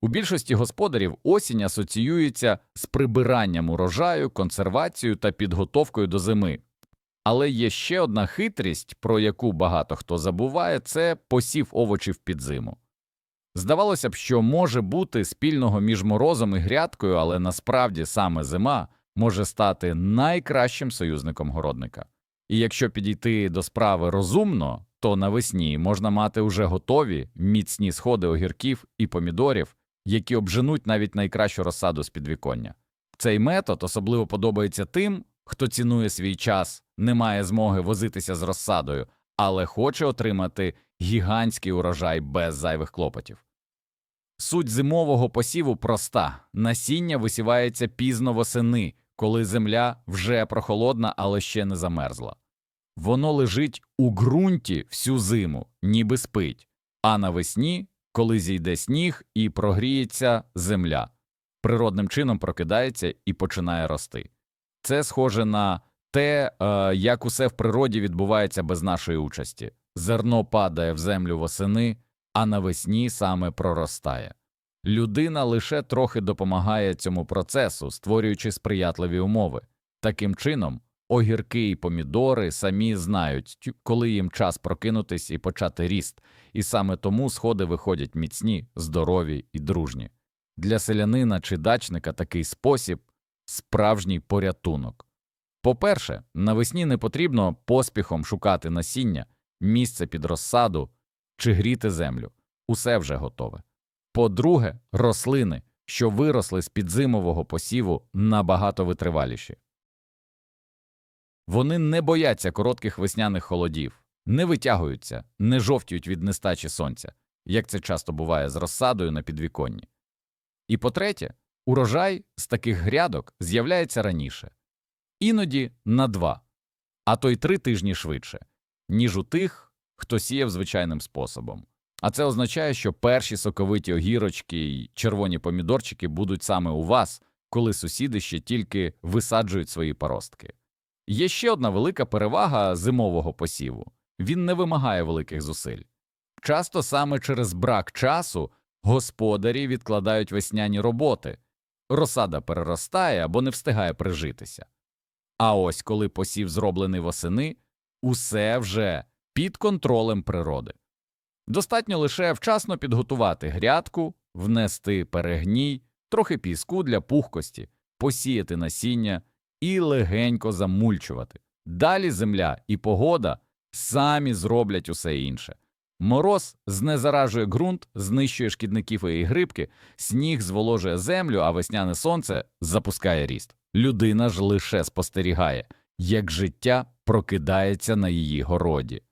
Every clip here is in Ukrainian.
У більшості господарів осінь асоціюється з прибиранням урожаю, консервацією та підготовкою до зими. Але є ще одна хитрість, про яку багато хто забуває, це посів овочів під зиму. Здавалося б, що може бути спільного між морозом і грядкою, але насправді саме зима може стати найкращим союзником городника. І якщо підійти до справи розумно, то навесні можна мати уже готові міцні сходи огірків і помідорів, які обженуть навіть найкращу розсаду з підвіконня. Цей метод особливо подобається тим, хто цінує свій час, не має змоги возитися з розсадою, але хоче отримати гігантський урожай без зайвих клопотів. Суть зимового посіву проста насіння висівається пізно восени, коли земля вже прохолодна, але ще не замерзла. Воно лежить у ґрунті всю зиму, ніби спить, а навесні, коли зійде сніг і прогріється земля, природним чином прокидається і починає рости. Це схоже на те, е, як усе в природі відбувається без нашої участі. Зерно падає в землю восени, а навесні саме проростає. Людина лише трохи допомагає цьому процесу, створюючи сприятливі умови. Таким чином, огірки і помідори самі знають, коли їм час прокинутись і почати ріст, і саме тому сходи виходять міцні, здорові і дружні. Для селянина чи дачника такий спосіб справжній порятунок. По-перше, навесні не потрібно поспіхом шукати насіння, місце під розсаду чи гріти землю. Усе вже готове. По-друге, рослини, що виросли з підзимового посіву, набагато витриваліші. Вони не бояться коротких весняних холодів, не витягуються, не жовтіють від нестачі сонця, як це часто буває з розсадою на підвіконні. І по-третє, урожай з таких грядок з'являється раніше, іноді на два, а то й три тижні швидше, ніж у тих, хто сіяв звичайним способом. А це означає, що перші соковиті огірочки й червоні помідорчики будуть саме у вас, коли сусіди ще тільки висаджують свої паростки. Є ще одна велика перевага зимового посіву він не вимагає великих зусиль. Часто саме через брак часу господарі відкладають весняні роботи, розсада переростає або не встигає прижитися. А ось коли посів зроблений восени, усе вже під контролем природи. Достатньо лише вчасно підготувати грядку, внести перегній, трохи піску для пухкості, посіяти насіння і легенько замульчувати. Далі земля і погода самі зроблять усе інше. Мороз знезаражує ґрунт, знищує шкідників і грибки, сніг зволожує землю, а весняне сонце запускає ріст. Людина ж лише спостерігає, як життя прокидається на її городі.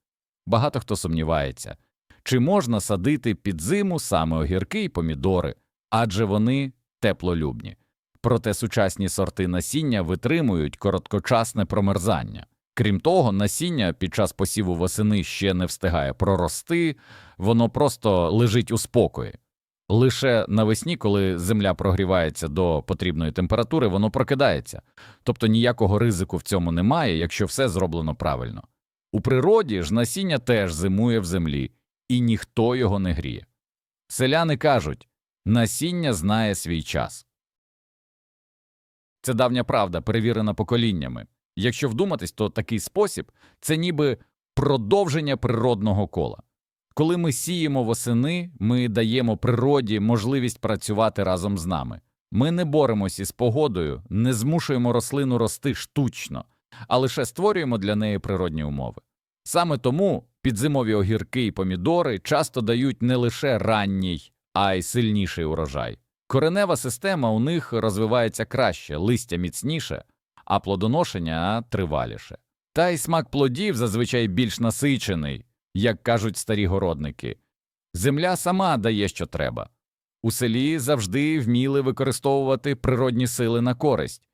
Багато хто сумнівається, чи можна садити під зиму саме огірки і помідори, адже вони теплолюбні. Проте сучасні сорти насіння витримують короткочасне промерзання. Крім того, насіння під час посіву восени ще не встигає прорости, воно просто лежить у спокої. Лише навесні, коли земля прогрівається до потрібної температури, воно прокидається, тобто ніякого ризику в цьому немає, якщо все зроблено правильно. У природі ж насіння теж зимує в землі, і ніхто його не гріє. Селяни кажуть насіння знає свій час. Це давня правда, перевірена поколіннями. Якщо вдуматись, то такий спосіб це ніби продовження природного кола. Коли ми сіємо восени, ми даємо природі можливість працювати разом з нами. Ми не боремось із погодою, не змушуємо рослину рости штучно, а лише створюємо для неї природні умови. Саме тому підзимові огірки і помідори часто дають не лише ранній, а й сильніший урожай. Коренева система у них розвивається краще, листя міцніше, а плодоношення триваліше. Та й смак плодів зазвичай більш насичений, як кажуть старі городники. Земля сама дає, що треба. У селі завжди вміли використовувати природні сили на користь.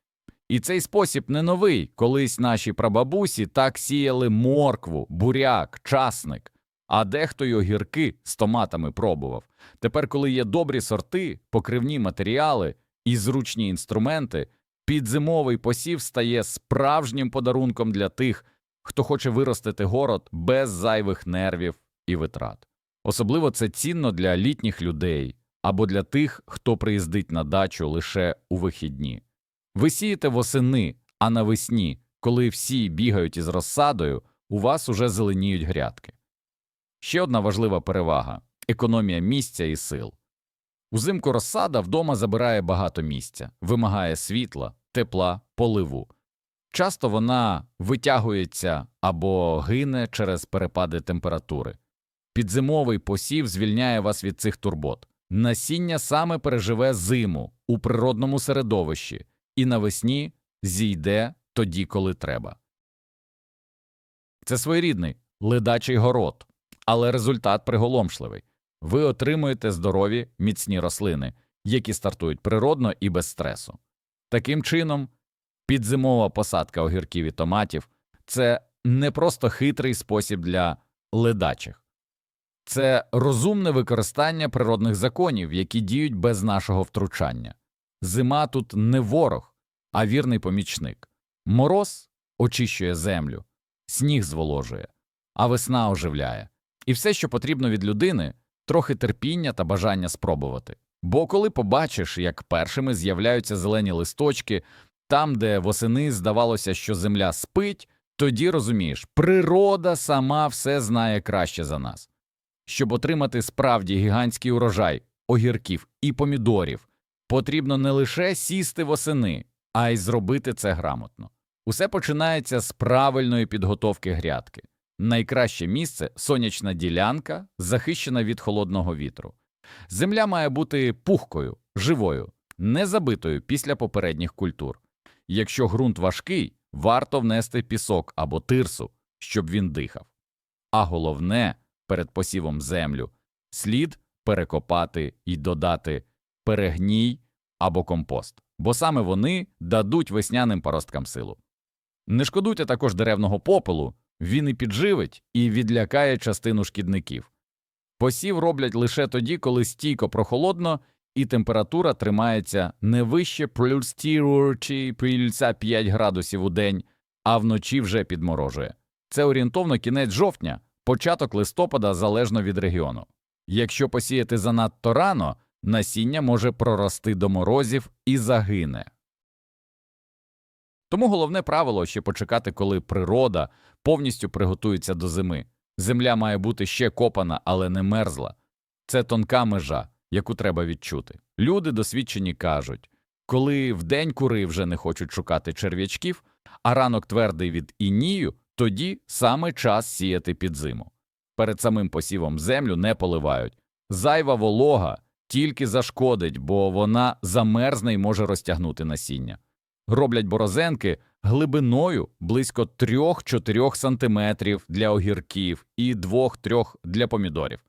І цей спосіб не новий. Колись наші прабабусі так сіяли моркву, буряк, часник, а дехто й огірки з томатами пробував. Тепер, коли є добрі сорти, покривні матеріали і зручні інструменти, підзимовий посів стає справжнім подарунком для тих, хто хоче виростити город без зайвих нервів і витрат. Особливо це цінно для літніх людей, або для тих, хто приїздить на дачу лише у вихідні. Ви сієте восени, а навесні, коли всі бігають із розсадою, у вас уже зеленіють грядки. Ще одна важлива перевага економія місця і сил. Узимку розсада вдома забирає багато місця, вимагає світла, тепла, поливу. Часто вона витягується або гине через перепади температури. Підзимовий посів звільняє вас від цих турбот. Насіння саме переживе зиму у природному середовищі і навесні зійде тоді, коли треба. Це своєрідний ледачий город, але результат приголомшливий. Ви отримуєте здорові, міцні рослини, які стартують природно і без стресу. Таким чином, підзимова посадка огірків і томатів це не просто хитрий спосіб для ледачих, це розумне використання природних законів, які діють без нашого втручання. Зима тут не ворог, а вірний помічник. Мороз очищує землю, сніг зволожує, а весна оживляє. І все, що потрібно від людини, трохи терпіння та бажання спробувати. Бо коли побачиш, як першими з'являються зелені листочки, там, де восени здавалося, що земля спить, тоді розумієш, природа сама все знає краще за нас. Щоб отримати справді гігантський урожай огірків і помідорів, потрібно не лише сісти восени, а й зробити це грамотно. Усе починається з правильної підготовки грядки. Найкраще місце сонячна ділянка, захищена від холодного вітру. Земля має бути пухкою, живою, не забитою після попередніх культур. Якщо ґрунт важкий, варто внести пісок або тирсу, щоб він дихав. А головне, перед посівом землю слід перекопати і додати перегній або компост, бо саме вони дадуть весняним паросткам силу. Не шкодуйте також деревного попелу, він і підживить, і відлякає частину шкідників. Посів роблять лише тоді, коли стійко прохолодно і температура тримається не вище плюс 4 чи плюс 5 градусів у день, а вночі вже підморожує. Це орієнтовно кінець жовтня, початок листопада залежно від регіону. Якщо посіяти занадто рано, насіння може прорости до морозів і загине. Тому головне правило ще почекати, коли природа повністю приготується до зими. Земля має бути ще копана, але не мерзла. Це тонка межа, яку треба відчути. Люди досвідчені кажуть, коли вдень кури вже не хочуть шукати черв'ячків, а ранок твердий від інію, тоді саме час сіяти під зиму. Перед самим посівом землю не поливають. Зайва волога тільки зашкодить, бо вона замерзне і може розтягнути насіння. Роблять борозенки глибиною близько 3-4 см для огірків і 2-3 для помідорів.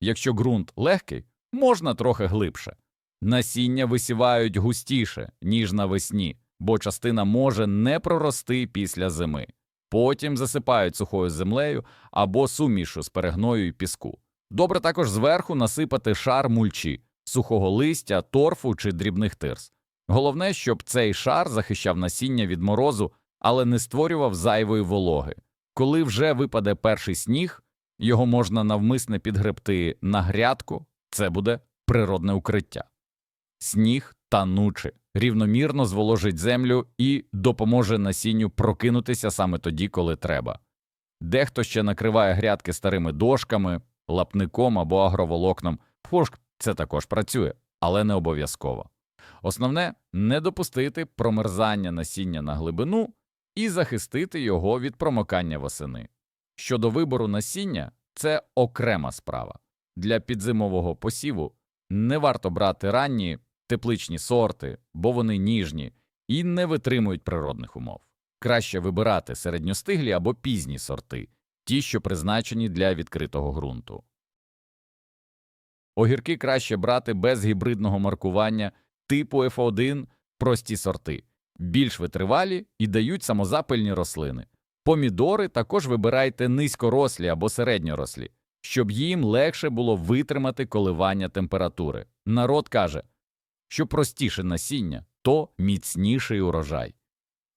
Якщо ґрунт легкий, можна трохи глибше. Насіння висівають густіше, ніж навесні, бо частина може не прорости після зими. Потім засипають сухою землею або сумішу з перегною і піску. Добре також зверху насипати шар мульчі, сухого листя, торфу чи дрібних тирс. Головне, щоб цей шар захищав насіння від морозу, але не створював зайвої вологи. Коли вже випаде перший сніг, його можна навмисне підгребти на грядку, це буде природне укриття. Сніг тануче, рівномірно зволожить землю і допоможе насінню прокинутися саме тоді, коли треба. Дехто ще накриває грядки старими дошками, лапником або агроволокном. Пошк це також працює, але не обов'язково. Основне не допустити промерзання насіння на глибину і захистити його від промокання восени. Щодо вибору насіння, це окрема справа. Для підзимового посіву не варто брати ранні тепличні сорти, бо вони ніжні і не витримують природних умов. Краще вибирати середньостиглі або пізні сорти, ті, що призначені для відкритого ґрунту. Огірки краще брати без гібридного маркування типу F1 прості сорти, більш витривалі і дають самозапильні рослини. Помідори також вибирайте низькорослі або середньорослі, щоб їм легше було витримати коливання температури. Народ каже, що простіше насіння, то міцніший урожай.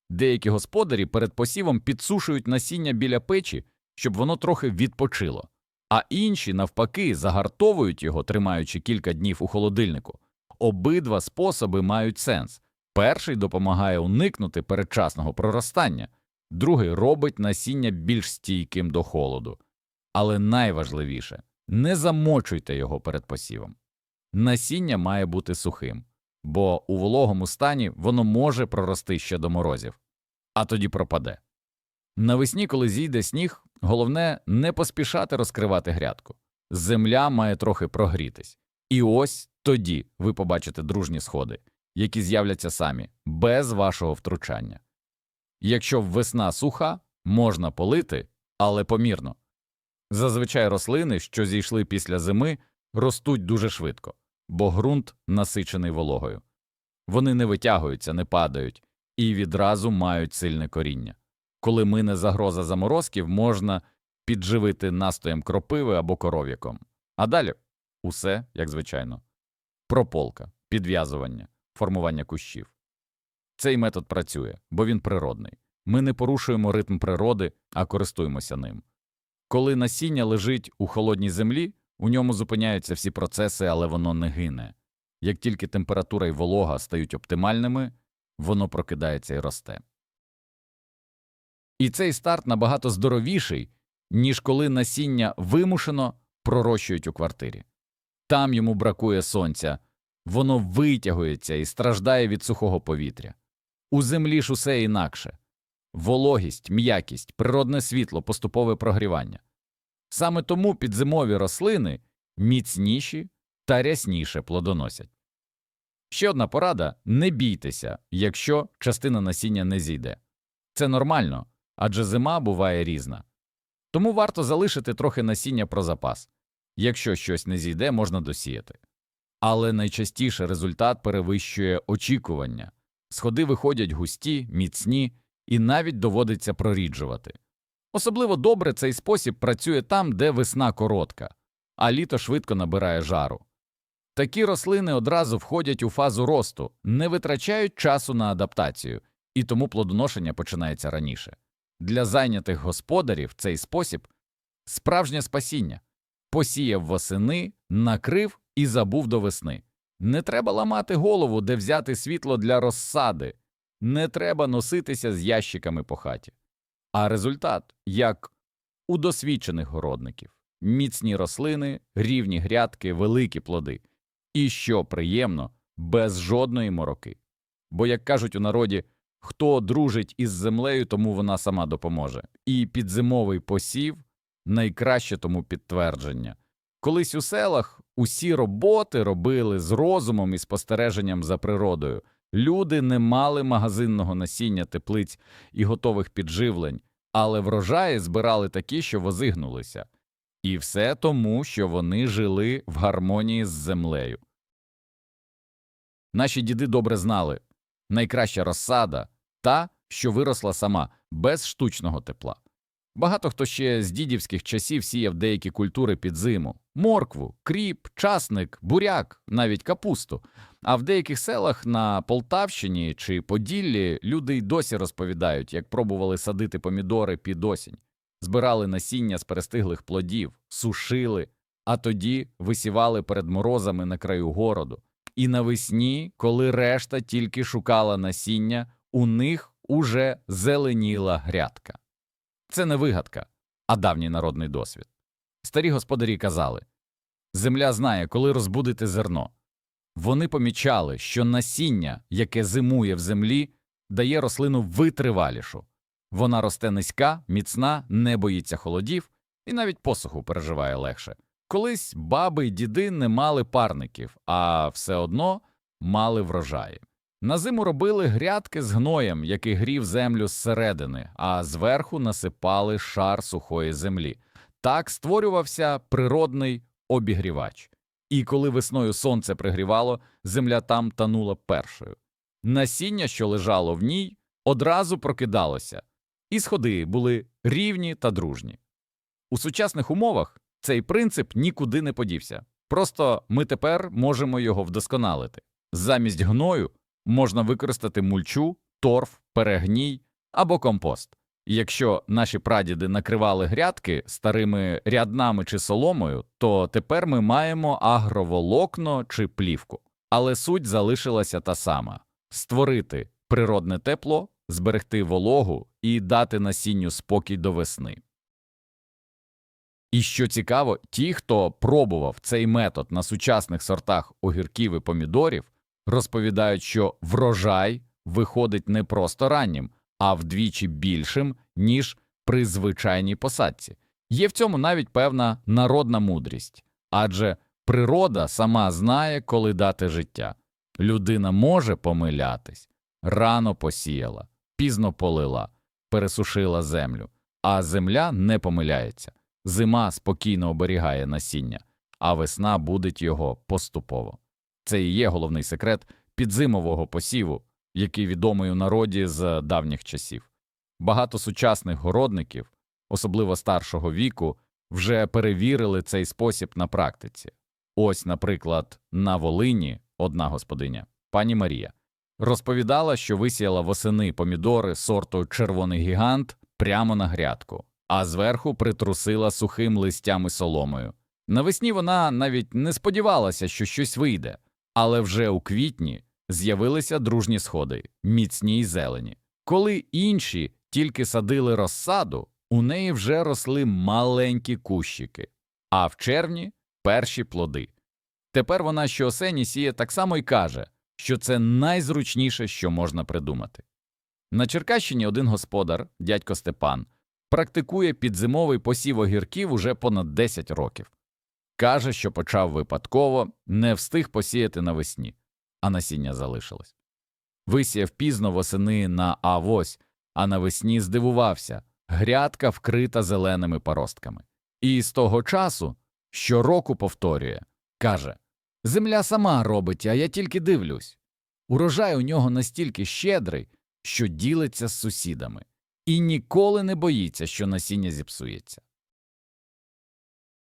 Деякі господарі перед посівом підсушують насіння біля печі, щоб воно трохи відпочило. а інші, навпаки, загартовують його, тримаючи кілька днів у холодильнику. Обидва способи мають сенс. Перший допомагає уникнути передчасного проростання, другий робить насіння більш стійким до холоду. Але найважливіше не замочуйте його перед посівом. Насіння має бути сухим, бо у вологому стані воно може прорости ще до морозів, а тоді пропаде. Навесні, коли зійде сніг, головне не поспішати розкривати грядку. Земля має трохи прогрітись. І ось тоді ви побачите дружні сходи, які з'являться самі, без вашого втручання. Якщо весна суха, можна полити, але помірно. Зазвичай рослини, що зійшли після зими, ростуть дуже швидко, бо ґрунт насичений вологою. Вони не витягуються, не падають і відразу мають сильне коріння. Коли мине загроза заморозків, можна підживити настоєм кропиви або коров'яком. А далі усе, як звичайно. Прополка, підв'язування, формування кущів. Цей метод працює, бо він природний. Ми не порушуємо ритм природи, а користуємося ним. Коли насіння лежить у холодній землі, у ньому зупиняються всі процеси, але воно не гине. Як тільки температура і волога стають оптимальними, воно прокидається і росте. І цей старт набагато здоровіший, ніж коли насіння вимушено пророщують у квартирі. Там йому бракує сонця, воно витягується і страждає від сухого повітря. У землі ж усе інакше вологість, м'якість, природне світло, поступове прогрівання. Саме тому підзимові рослини міцніші та рясніше плодоносять. Ще одна порада не бійтеся, якщо частина насіння не зійде. Це нормально, адже зима буває різна. Тому варто залишити трохи насіння про запас. Якщо щось не зійде, можна досіяти. Але найчастіше результат перевищує очікування. Сходи виходять густі, міцні і навіть доводиться проріджувати. Особливо добре цей спосіб працює там, де весна коротка, а літо швидко набирає жару. Такі рослини одразу входять у фазу росту, не витрачають часу на адаптацію, і тому плодоношення починається раніше. Для зайнятих господарів цей спосіб справжнє спасіння посіяв восени, накрив і забув до весни. Не треба ламати голову, де взяти світло для розсади, не треба носитися з ящиками по хаті. А результат як у досвідчених городників міцні рослини, рівні грядки, великі плоди. І що приємно, без жодної мороки. Бо, як кажуть у народі, хто дружить із землею, тому вона сама допоможе. І підзимовий посів найкраще тому підтвердження. Колись у селах усі роботи робили з розумом і спостереженням за природою. Люди не мали магазинного насіння, теплиць і готових підживлень, але врожаї збирали такі, що возигнулися. І все тому, що вони жили в гармонії з землею. Наші діди добре знали найкраща розсада та, що виросла сама, без штучного тепла. Багато хто ще з дідівських часів сіяв деякі культури під зиму моркву, кріп, часник, буряк, навіть капусту. А в деяких селах на Полтавщині чи Поділлі люди й досі розповідають, як пробували садити помідори під осінь, збирали насіння з перестиглих плодів, сушили, а тоді висівали перед морозами на краю городу. І навесні, коли решта тільки шукала насіння, у них уже зеленіла грядка. Це не вигадка, а давній народний досвід. Старі господарі казали земля знає, коли розбудити зерно. Вони помічали, що насіння, яке зимує в землі, дає рослину витривалішу. Вона росте низька, міцна, не боїться холодів і навіть посуху переживає легше. Колись баби й діди не мали парників, а все одно мали врожаї. На зиму робили грядки з гноєм, який грів землю зсередини, а зверху насипали шар сухої землі. Так створювався природний обігрівач. І коли весною сонце пригрівало, земля там танула першою. Насіння, що лежало в ній, одразу прокидалося, і сходи були рівні та дружні. У сучасних умовах цей принцип нікуди не подівся. Просто ми тепер можемо його вдосконалити. Замість гною можна використати мульчу, торф, перегній або компост. Якщо наші прадіди накривали грядки старими ряднами чи соломою, то тепер ми маємо агроволокно чи плівку. Але суть залишилася та сама створити природне тепло, зберегти вологу і дати насінню спокій до весни. І що цікаво, ті, хто пробував цей метод на сучасних сортах огірків і помідорів, розповідають, що врожай виходить не просто раннім, а вдвічі більшим, ніж при звичайній посадці. Є в цьому навіть певна народна мудрість, адже природа сама знає, коли дати життя. Людина може помилятись, рано посіяла, пізно полила, пересушила землю, а земля не помиляється. Зима спокійно оберігає насіння, а весна будить його поступово. Це і є головний секрет підзимового посіву, який відомий у народі з давніх часів. Багато сучасних городників, особливо старшого віку, вже перевірили цей спосіб на практиці. Ось, наприклад, на Волині одна господиня, пані Марія, розповідала, що висіяла восени помідори сорту червоний гігант прямо на грядку, а зверху притрусила сухим листям і соломою. Навесні вона навіть не сподівалася, що щось вийде, але вже у квітні з'явилися дружні сходи, міцні й зелені. Коли інші тільки садили розсаду, у неї вже росли маленькі кущики, а в червні перші плоди. Тепер вона щоосені сіє так само й каже, що це найзручніше, що можна придумати. На Черкащині один господар, дядько Степан, практикує підзимовий посів огірків уже понад 10 років. Каже, що почав випадково, не встиг посіяти навесні, а насіння залишилось. Висіяв пізно восени на авось, а навесні здивувався грядка вкрита зеленими паростками. І з того часу щороку повторює каже Земля сама робить, а я тільки дивлюсь. Урожай у нього настільки щедрий, що ділиться з сусідами, і ніколи не боїться, що насіння зіпсується.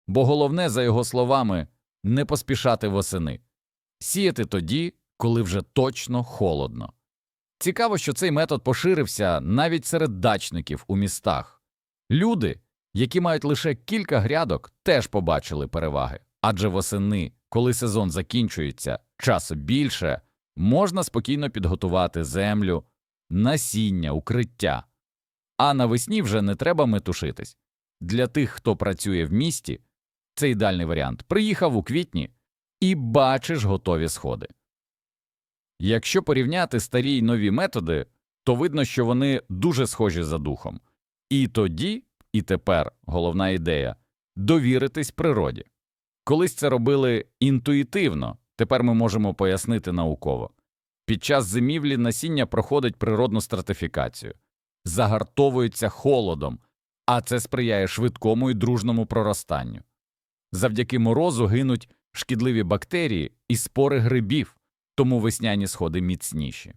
Бо головне, за його словами, не поспішати восени, сіяти тоді, коли вже точно холодно. Цікаво, що цей метод поширився навіть серед дачників у містах. Люди, які мають лише кілька грядок, теж побачили переваги, адже восени, коли сезон закінчується, часу більше, можна спокійно підготувати землю, насіння, укриття. А навесні вже не треба метушитись. Для тих, хто працює в місті, це ідеальний варіант. Приїхав у квітні і бачиш готові сходи. Якщо порівняти старі й нові методи, то видно, що вони дуже схожі за духом. І тоді, і тепер головна ідея довіритись природі. Колись це робили інтуїтивно, тепер ми можемо пояснити науково. Під час зимівлі насіння проходить природну стратифікацію, загартовується холодом, а це сприяє швидкому і дружному проростанню. Завдяки морозу гинуть шкідливі бактерії і спори грибів, тому весняні сходи міцніші.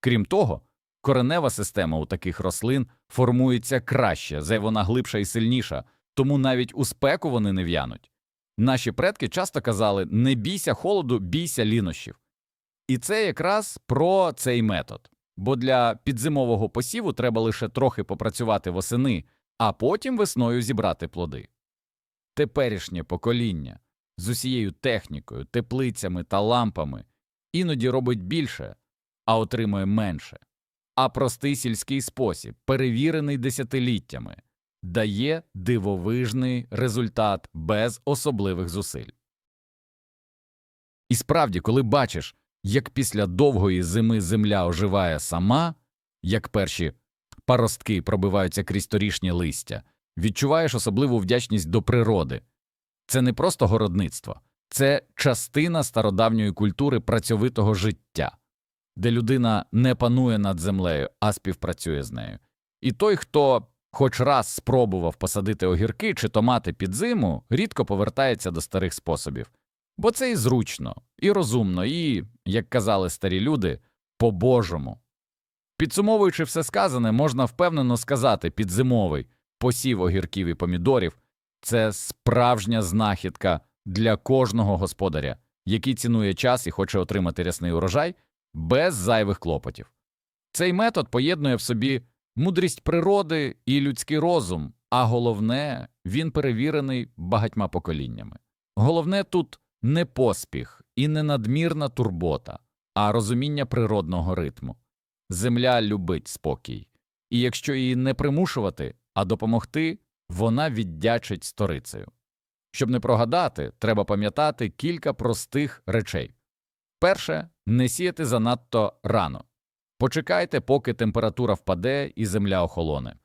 Крім того, коренева система у таких рослин формується краще, зай вона глибша і сильніша, тому навіть у спеку вони не в'януть. Наші предки часто казали не бійся холоду, бійся лінощів. І це якраз про цей метод. Бо для підзимового посіву треба лише трохи попрацювати восени, а потім весною зібрати плоди. Теперішнє покоління з усією технікою, теплицями та лампами іноді робить більше, а отримує менше. А простий сільський спосіб, перевірений десятиліттями, дає дивовижний результат без особливих зусиль. І справді, коли бачиш, як після довгої зими земля оживає сама, як перші паростки пробиваються крізь торішнє листя, відчуваєш особливу вдячність до природи. Це не просто городництво, це частина стародавньої культури працьовитого життя, де людина не панує над землею, а співпрацює з нею. І той, хто хоч раз спробував посадити огірки чи томати під зиму, рідко повертається до старих способів, бо це і зручно, і розумно, і, як казали старі люди, по-божому. Підсумовуючи все сказане, можна впевнено сказати підзимовий посів огірків і помідорів це справжня знахідка для кожного господаря, який цінує час і хоче отримати рясний урожай без зайвих клопотів. Цей метод поєднує в собі Мудрість природи і людський розум, а головне, він перевірений багатьма поколіннями. Головне тут не поспіх і не надмірна турбота, а розуміння природного ритму. Земля любить спокій, і якщо її не примушувати, а допомогти, вона віддячить сторицею. Щоб не прогадати, треба пам'ятати кілька простих речей. Перше, не сіяти занадто рано. Почекайте, поки температура впаде і земля охолоне.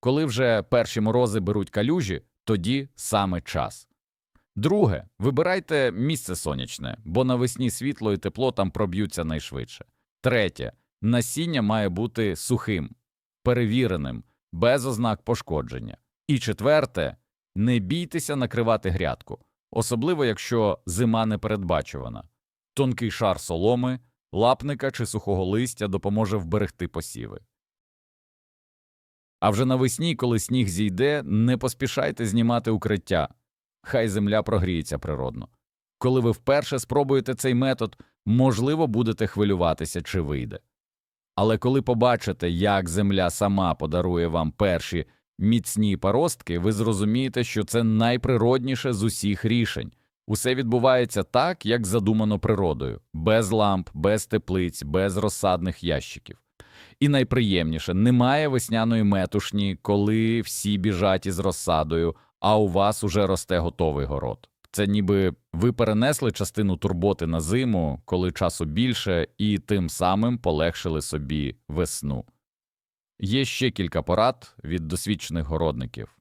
Коли вже перші морози беруть калюжі, тоді саме час. Друге, вибирайте місце сонячне, бо навесні світло і тепло там проб'ються найшвидше. Третє, насіння має бути сухим, перевіреним, без ознак пошкодження. І четверте, не бійтеся накривати грядку, особливо якщо зима непередбачувана. Тонкий шар соломи, лапника чи сухого листя допоможе вберегти посіви. А вже навесні, коли сніг зійде, не поспішайте знімати укриття, хай земля прогріється природно. Коли ви вперше спробуєте цей метод, можливо, будете хвилюватися, чи вийде. Але коли побачите, як земля сама подарує вам перші міцні паростки, ви зрозумієте, що це найприродніше з усіх рішень. Усе відбувається так, як задумано природою, без ламп, без теплиць, без розсадних ящиків. І найприємніше, немає весняної метушні, коли всі біжать із розсадою, а у вас уже росте готовий город. Це ніби ви перенесли частину турботи на зиму, коли часу більше, і тим самим полегшили собі весну. Є ще кілька порад від досвідчених городників.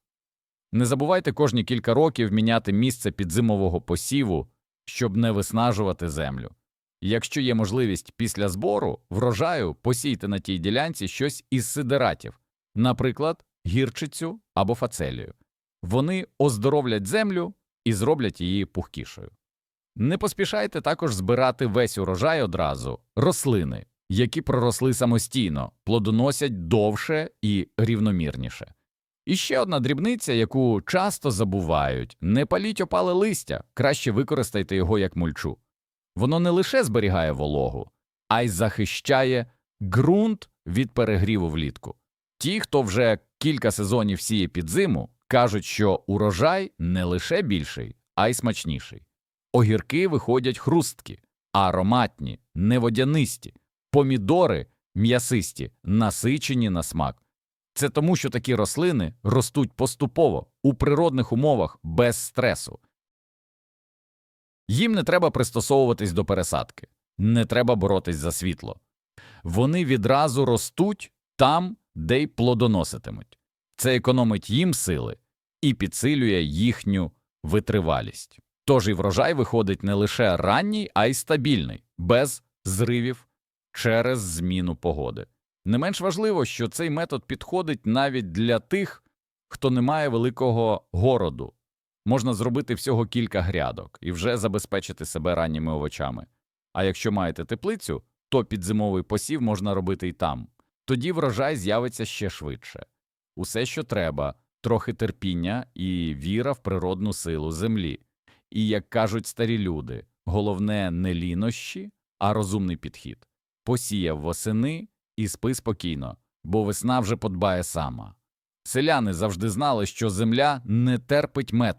Не забувайте кожні кілька років міняти місце підзимового посіву, щоб не виснажувати землю. Якщо є можливість після збору врожаю, посійте на тій ділянці щось із сидератів, наприклад, гірчицю або фацелію. Вони оздоровлять землю і зроблять її пухкішою. Не поспішайте також збирати весь урожай одразу, рослини, які проросли самостійно, плодоносять довше і рівномірніше. І ще одна дрібниця, яку часто забувають не паліть опале листя, краще використайте його як мульчу. Воно не лише зберігає вологу, а й захищає ґрунт від перегріву влітку. Ті, хто вже кілька сезонів сіє під зиму, кажуть, що урожай не лише більший, а й смачніший. Огірки виходять хрусткі, ароматні, неводянисті, помідори м'ясисті, насичені на смак. Це тому, що такі рослини ростуть поступово у природних умовах без стресу. Їм не треба пристосовуватись до пересадки, не треба боротись за світло. Вони відразу ростуть там, де й плодоноситимуть. Це економить їм сили і підсилює їхню витривалість. Тож і врожай виходить не лише ранній, а й стабільний, без зривів через зміну погоди. Не менш важливо, що цей метод підходить навіть для тих, хто не має великого городу. Можна зробити всього кілька грядок і вже забезпечити себе ранніми овочами. А якщо маєте теплицю, то підзимовий посів можна робити і там. Тоді врожай з'явиться ще швидше. Усе, що треба, трохи терпіння і віра в природну силу землі. І, як кажуть старі люди, головне не лінощі, а розумний підхід. Посіяв восени і спи спокійно, бо весна вже подбає сама. Селяни завжди знали, що земля не терпить мед.